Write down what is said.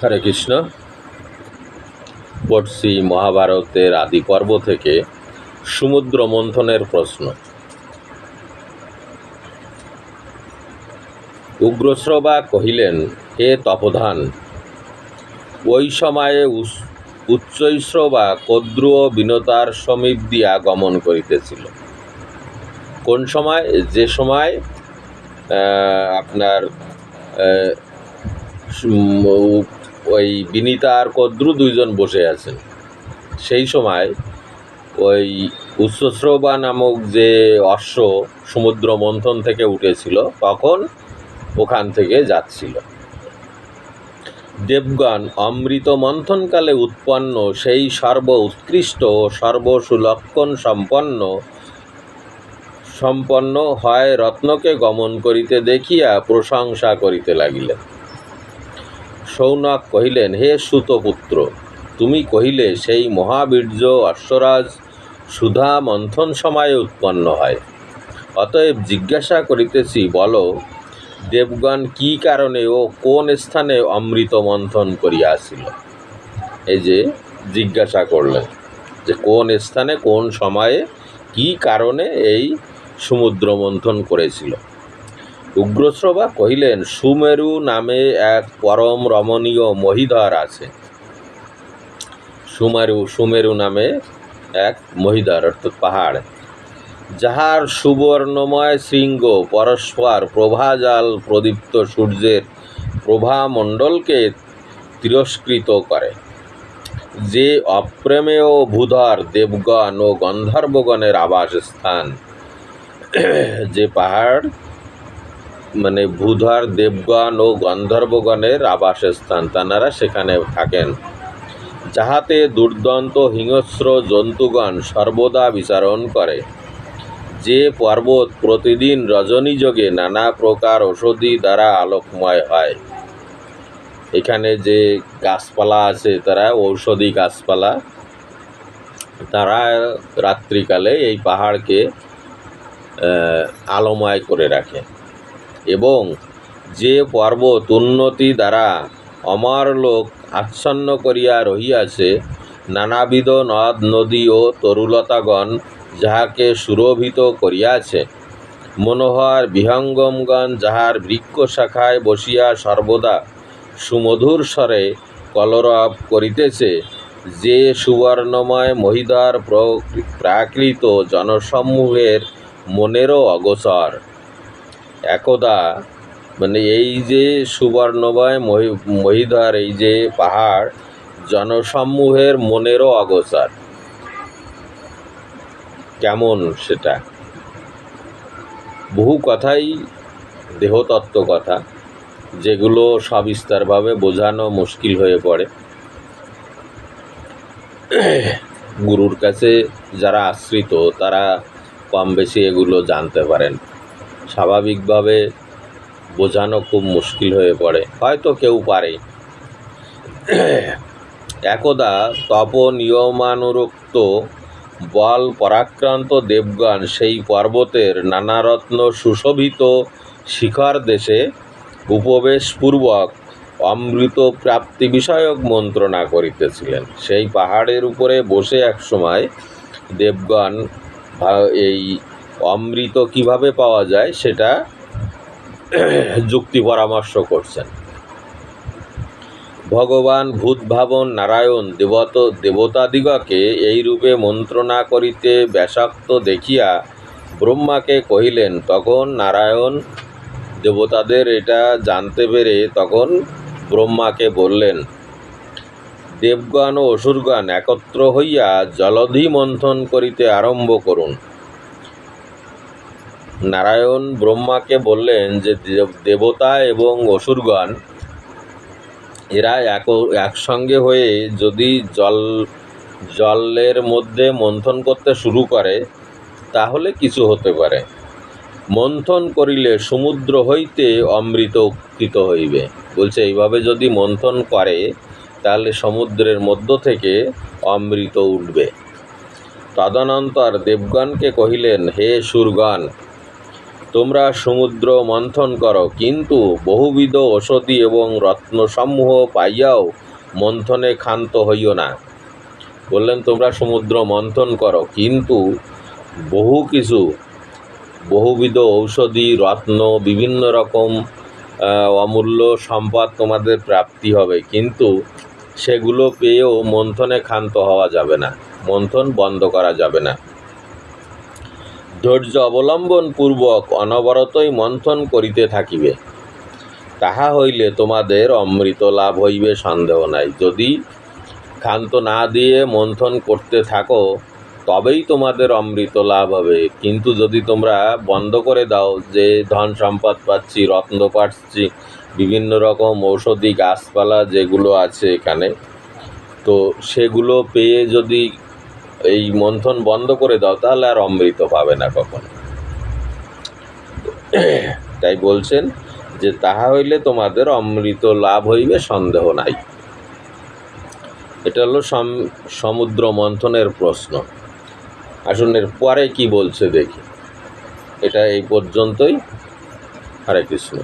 হরে কৃষ্ণ। পড়ছি মহাভারতের আদি পর্ব থেকে সমুদ্র মন্থনের প্রশ্ন। উগ্রশ্রবা কহিলেন, হে তপধান, ওই সময়ে উচ্চৈশ্রবা কদ্রু বিনতার সমীপ দিয়া গমন করিতেছিল। কোন সময়? যে সময় আপনার ওই বিনিতা আর কদ্রু দুইজন বসে আছেন। সেই সময় ওই উচ্চস্রবা নামক যে অশ্ব সমুদ্র মন্থন থেকে উঠেছিল, তখন ওখান থেকে যাচ্ছিল। দেবগণ অমৃত মন্থনকালে উৎপন্ন সেই সর্ব উৎকৃষ্ট ও সর্বসুলক্ষণ সম্পন্ন সম্পন্ন হয় রত্নকে গমন করিতে দেখিয়া প্রশংসা করিতে লাগিলেন। সৌনক কহিলেন, হে সুতপুত্র, তুমি কহিলে সেই মহাবীর্য অশ্বরাজ সুধা মন্থন সময়ে উৎপন্ন হয়। অতএব জিজ্ঞাসা করিতেছি, বলো, দেবগণ কি কারণে ও কোন স্থানে অমৃত মন্থন করিয়াছিল এই যে জিজ্ঞাসা করলেন যে, কোন স্থানে, কোন সময়ে কি কারণে এই সমুদ্র মন্থন করেছিল। উগ্রশ্রবা কহিলেন, সুমেরু নামে এক পরম রমণীয় মহিধর আছে। সুমেরু সুমেরু নামে এক মহিধর, অর্থাৎ পাহাড়। যাহার সুবর্ণময় শৃঙ্গ, পরস্পর প্রভাজাল প্রদীপ্ত সূর্যের প্রভামণ্ডলকে তিরস্কৃত করে। যে অপ্রেমেয় ভূধর, দেবগণ ও গন্ধর্বগণের আবাসস্থান। যে পাহাড় মানে ভূধর দেবগণ ও গন্ধর্বগণের আবাসস্থান, তানারা সেখানে থাকেন। যাহাতে দুর্দন্ত, হিংস্র জন্তুগণ সর্বদা বিচারণ করে। যে পর্বত প্রতিদিন রজনী যোগে নানা প্রকার ঔষধি দ্বারা আলোকময় হয়। এখানে যে গাছপালা আছে, তারা ঔষধি গাছপালা। তারা রাত্রিকালে এই পাহাড়কে আলোময় করে রাখে। এবং যে পর্বত উন্নতি দ্বারা অমর লোক আচ্ছন্ন করিয়া রহিয়াছে, নানাবিধ নদ, নদী ও তরুলতাগণ যাহাকে সুরভিত করিয়াছে। মনোহর বিহঙ্গমগণ যাহার বৃক্ষ শাখায় বসিয়া সর্বদা সুমধুর স্বরে কলরব করিতেছে, যে সুবর্ণময় মহিদার প্র- প্রাকৃত জনসমূহের মনেরও অগোচর। একদা মানে এই যে সুবর্ণময় মহি- মহিধার, এই যে পাহাড় জনসমূহের মনেরও অগোচর। কেমন সেটা? বহু কথাই দেহতত্ত্ব কথা, যেগুলো সবিস্তারভাবে বোঝানো মুশকিল হয়ে পড়ে। গুরুর কাছে যারা আশ্রিত, তারা কম বেশি এগুলো জানতে পারেন। স্বাভাবিকভাবে বোঝানো খুব মুশকিল হয়ে পড়ে। হয়তো কেউ পারে। একদা তপ নিয়মানুরক্ত বল পরাক্রান্ত দেবগণ সেই পর্বতের নানারত্ন সুশোভিত শিখর দেশে উপবেশপূর্বক অমৃত প্রাপ্তি বিষয়ক মন্ত্রণা করিতেছিলেন। সেই পাহাড়ের উপরে বসে একসময় দেবগণ ভা- এই অমৃত কীভাবে পাওয়া যায় সেটা যুক্তি পরামর্শ করছেন। ভগবান ভূতভাবন নারায়ণ দেবত দেবতাদিগকে রূপে মন্ত্রণা করিতে ব্যাসাক্ত দেখিয়া ব্রহ্মাকে কহিলেন, তখন নারায়ণ দেবতাদের এটা জানতে পেরে তখন ব্রহ্মাকে বললেন, দেবগণ ও অসুরগণ একত্র হইয়া জলধি মন্থন করিতে আরম্ভ করুন। নারায়ণ ব্রহ্মাকে বললেন যে দেবতা এবং অসুরগণ, এরা এক, একসঙ্গে হয়ে যদি জল, জলের মধ্যে মন্থন করতে শুরু করে, তাহলে কিছু হতে পারে। মন্থন করিলে সমুদ্র হইতে অমৃত উত্থিত হইবে। বলছে, এইভাবে যদি মন্থন করে, তাহলে সমুদ্রের মধ্য থেকে অমৃত উঠবে। তদনন্তর দেবগণকে কহিলেন, হে সুরগণ তোমরা সমুদ্র মন্থন করো, কিন্তু বহুবিধ ঔষধি এবং রত্নসমূহ পাইয়াও মন্থনে ক্ষান্ত হইও না। বললেন, তোমরা সমুদ্র মন্থন করো, কিন্তু বহু কিছু, বহুবিধ ঔষধি, রত্ন, বিভিন্ন রকম অমূল্য সম্পদ তোমাদের প্রাপ্তি হবে, কিন্তু সেগুলো পেয়েও মন্থনে ক্ষান্ত হওয়া যাবে না, মন্থন বন্ধ করা যাবে না। ধৈর্য অবলম্বন পূর্বক অনবরতই মন্থন করিতে থাকিবে। তাহা হইলে তোমাদের অমৃত লাভ হইবে, সন্দেহ নাই। যদি ক্ষান্ত না দিয়ে মন্থন করতে থাকো, তবেই তোমাদের অমৃত লাভ হবে। কিন্তু যদি তোমরা বন্ধ করে দাও যে ধন সম্পদ পাচ্ছি, রত্ন পাচ্ছি, বিভিন্ন রকম ঔষধি গাছপালা যেগুলো আছে এখানে, তো সেগুলো পেয়ে যদি এই মন্থন বন্ধ করে দাও, তাহলে আর অমৃত পাবে না কখনো। তাই বলছেন যে তাহা হইলে তোমাদের অমৃত লাভ হইবে, সন্দেহ নাই। এটা হলো সম- সমুদ্র মন্থনের প্রশ্ন। আসুন এর পরে কি বলছে দেখি। এটা এই পর্যন্তই। হরে কৃষ্ণ।